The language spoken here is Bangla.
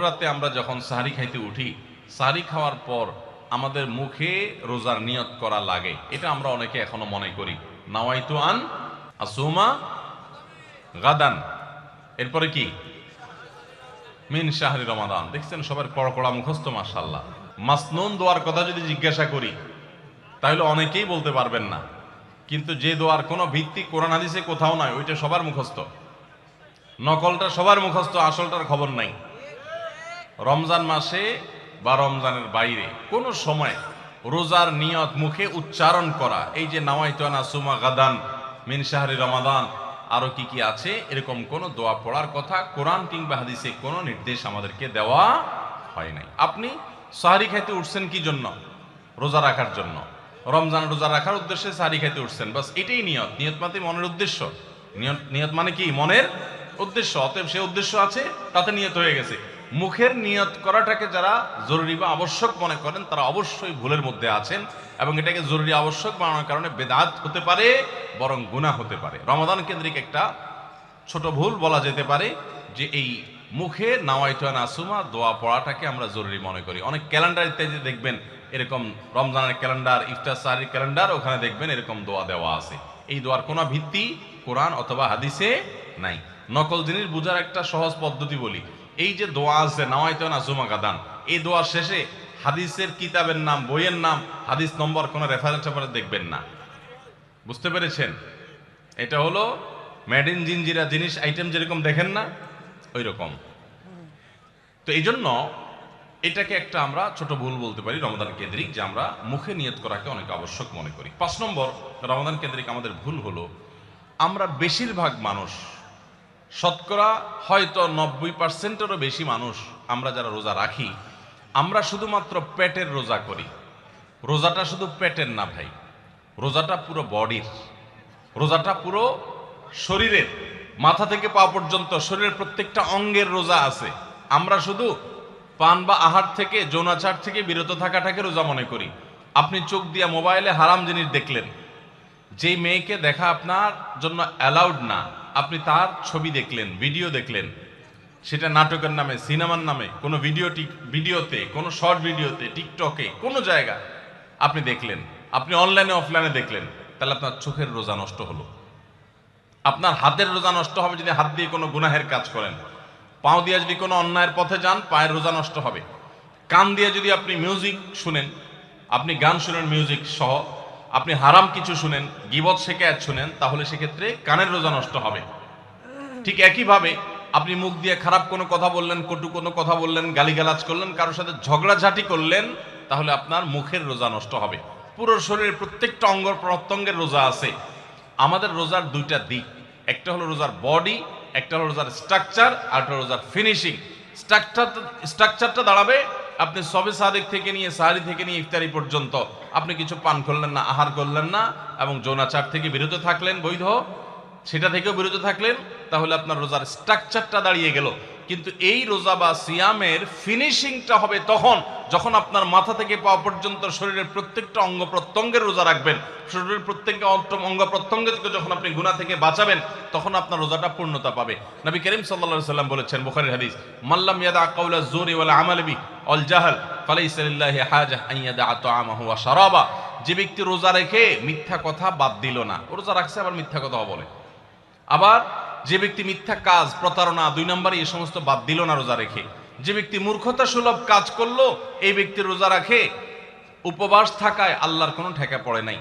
রাতে আমরা যখন সাহারি খাইতে উঠি, সাহারি খাওয়ার পর আমাদের মুখে রোজার নিয়ত করা লাগে। এটা আমরা অনেকে এখনও মনে করি। নাওয়াইতু আন আসুমা গাদান। এরপরে কি? মিন শাহরি রমাদান। দেখছেন সবার কড়কড়া মুখস্থ মাশাল্লাহ মাসনুন দোয়ার কথা যদি জিজ্ঞাসা করি, তাহলে অনেকেই বলতে পারবেন না। কিন্তু যে দোয়ার কোনো ভিত্তি কোরআন হাদিসে কোথাও নয় ওইটা সবার মুখস্থ। নকলটা সবার মুখস্থ, আসলটার খবর নাই। রমজান মাসে বা রমজানের বাইরে কোনো সময় রোজার নিয়ত মুখে উচ্চারণ করা, এই যে নাওয়াইতানা সুমা গাদান মিন শাহরি রমাদান আরও কি কি আছে? এরকম কোনো দোয়া পড়ার কথা কোরআন কিংবা হাদিসে কোনো নির্দেশ আমাদেরকে দেওয়া হয় নাই। আপনি সাহারি খাইতে উঠছেন কি জন্য? রোজা রাখার জন্য। রমজান রোজা রাখার উদ্দেশ্যে সাহারি খাইতে উঠছেন। বাস এটাই নিয়ত। নিয়ত মানে মনের উদ্দেশ্য। নিয়ত নিয়ত মানে কি? মনের উদ্দেশ্য। অতএব সে উদ্দেশ্য আছে, তাতে নিয়ত হয়ে গেছে। মুখের নিয়ত করাটাকে যারা জরুরি বা আবশ্যক মনে করেন, তারা অবশ্যই ভুলের মধ্যে আছেন এবং এটাকে জরুরি আবশ্যক বানানোর কারণে বেদাত হতে পারে, বরং গুণা হতে পারে। রমাদান কেন্দ্রিক একটা ছোট ভুল বলা যেতে পারে যে এই মুখে নাওয়াইতো নাসুমা দোয়া পড়াটাকে আমরা জরুরি মনে করি। অনেক ক্যালেন্ডার ইত্যাদি দেখবেন, এরকম রমজানের ক্যালেন্ডার, ইফতার সারির ক্যালেন্ডার, ওখানে দেখবেন এরকম দোয়া দেওয়া আছে। এই দোয়ার কোনো ভিত্তি কোরআন অথবা হাদিসে নাই। নকল জিনিস বোঝার একটা সহজ পদ্ধতি বলি। এই যে দোয়া আছে নাওয়াইতো নাসুমা গাদান। এই দোয়ার শেষে হাদিসের কিতাবের নাম, বইয়ের নাম, হাদিস নম্বর কোনো রেফারেন্স দেখবেন না। বুঝতে পেরেছেন? এটা হলো মেড ইন জিনজিরা জিনিস আইটেম যেরকম দেখেন না ওই রকম তো এই জন্য এটাকে একটা আমরা ছোট ভুল বলতে পারি রমাদান কেন্দ্রিক, যে আমরা মুখে নিয়ত করাকে অনেক আবশ্যক মনে করি। পাঁচ নম্বর রমাদান কেন্দ্রিক আমাদের ভুল হলো, আমরা বেশিরভাগ মানুষ শতকরা হয়তো নব্বই পার্সেন্টেরও বেশি মানুষ আমরা যারা রোজা রাখি, আমরা শুধুমাত্র পেটের রোজা করি। রোজাটা শুধু পেটের না ভাই, রোজাটা পুরো বডির, রোজাটা পুরো শরীরের, মাথা থেকে পা পর্যন্ত শরীরের প্রত্যেকটা অঙ্গের রোজা আছে। আমরা শুধু পান বা আহার থেকে, যৌনাচার থেকে বিরত থাকাটাকে রোজা মনে করি। আপনি চোখ দিয়া মোবাইলে হারাম জিনিস দেখলেন। যেই মেয়েকে দেখা আপনার জন্য অ্যালাউড না আপনি তার ছবি দেখলেন ভিডিও দেখলেন, সেটা নাটকের নামে, সিনেমার নামে, কোনো ভিডিও ভিডিওতে কোনো শর্ট ভিডিওতে টিকটকে কোনো জায়গা আপনি দেখলেন, আপনি অনলাইনে অফলাইনে দেখলেন, তাহলে আপনার চোখের রোজা নষ্ট হলো। আপনার হাতের রোজা নষ্ট হবে যদি হাত দিয়ে কোনো গুনাহের কাজ করেন। পাও দিয়ে যদি কোনো অন্যায়ের পথে যান, পায়ের রোজা নষ্ট হবে। কান দিয়ে যদি আপনি মিউজিক শুনেন, আপনি গান শুনেন মিউজিক সহ আপনি হারাম কিছু শুনেন, গিবত শেখায়াত শুনেন, তাহলে সেক্ষেত্রে কানের রোজা নষ্ট হবে। ঠিক একইভাবে আপনি মুখ দিয়ে খারাপ কোনো কথা বললেন, কটু কোনো কথা বললেন, গালিগালাজ করলেন, কারোর সাথে ঝগড়াঝাটি করলেন, তাহলে আপনার মুখের রোজা নষ্ট হবে। পুরো শরীরের প্রত্যেকটা অঙ্গ প্রত্যঙ্গের রোজা আছে। আমাদের রোজার দুইটা দিক। একটা হলো রোজার বডি, একটা হলো রোজার স্ট্রাকচার, আর একটা রোজার ফিনিশিং। স্ট্রাকচার স্ট্রাকচারটা দাঁড়াবে আপনি সবে সাদেক থেকে নিয়ে, সাহারি থেকে নিয়ে ইফতারি পর্যন্ত আপনি কিছু পান করলেন না, আহার করলেন না এবং যৌনাচার থেকে বিরত থাকলেন, বৈধ। সেটা থেকেও বিরত থাকলেন, তাহলে আপনার রোজার স্ট্রাকচারটা দাঁড়িয়ে গেল। কিন্তু এই রোজা বা সিয়ামের ফিনিশিংটা হবে তখন, যখন আপনার মাথা থেকে পাওয়া পর্যন্ত শরীরের প্রত্যেকটা অঙ্গ প্রত্যঙ্গের রোজা রাখবেন। শরীরের প্রত্যেকটা অঙ্গ প্রত্যঙ্গ থেকে যখন আপনি গুণা থেকে বাঁচাবেন, তখন আপনার রোজাটা পূর্ণতা পাবে। নবী করিম সাল্লা সাল্লাম বলেছেন, বুখারীর হাদিস মাল্লাম ইয়াদা কাউলা জুরি ওয়ালা আমাল বি অল জাহাল ফালাইসা লিল্লাহি হাজা আন ইয়াদা তাআমাহু ওয়া শারাবা। যে ব্যক্তি রোজা রেখে মিথ্যা কথা বাদ দিল না রোজা রাখছে, আবার মিথ্যা কথা বলে। আবার যে ব্যক্তি মিথ্যা কাজ, প্রতারণা, দুই নম্বরে এই সমস্ত বাদ দিল না রোজা রেখে। যে ব্যক্তি মূর্খতা সুলভ কাজ করল, এই ব্যক্তি রোজা রাখে, উপবাস থাকায় আল্লাহর কোনো ঠেকা পড়ে নাই।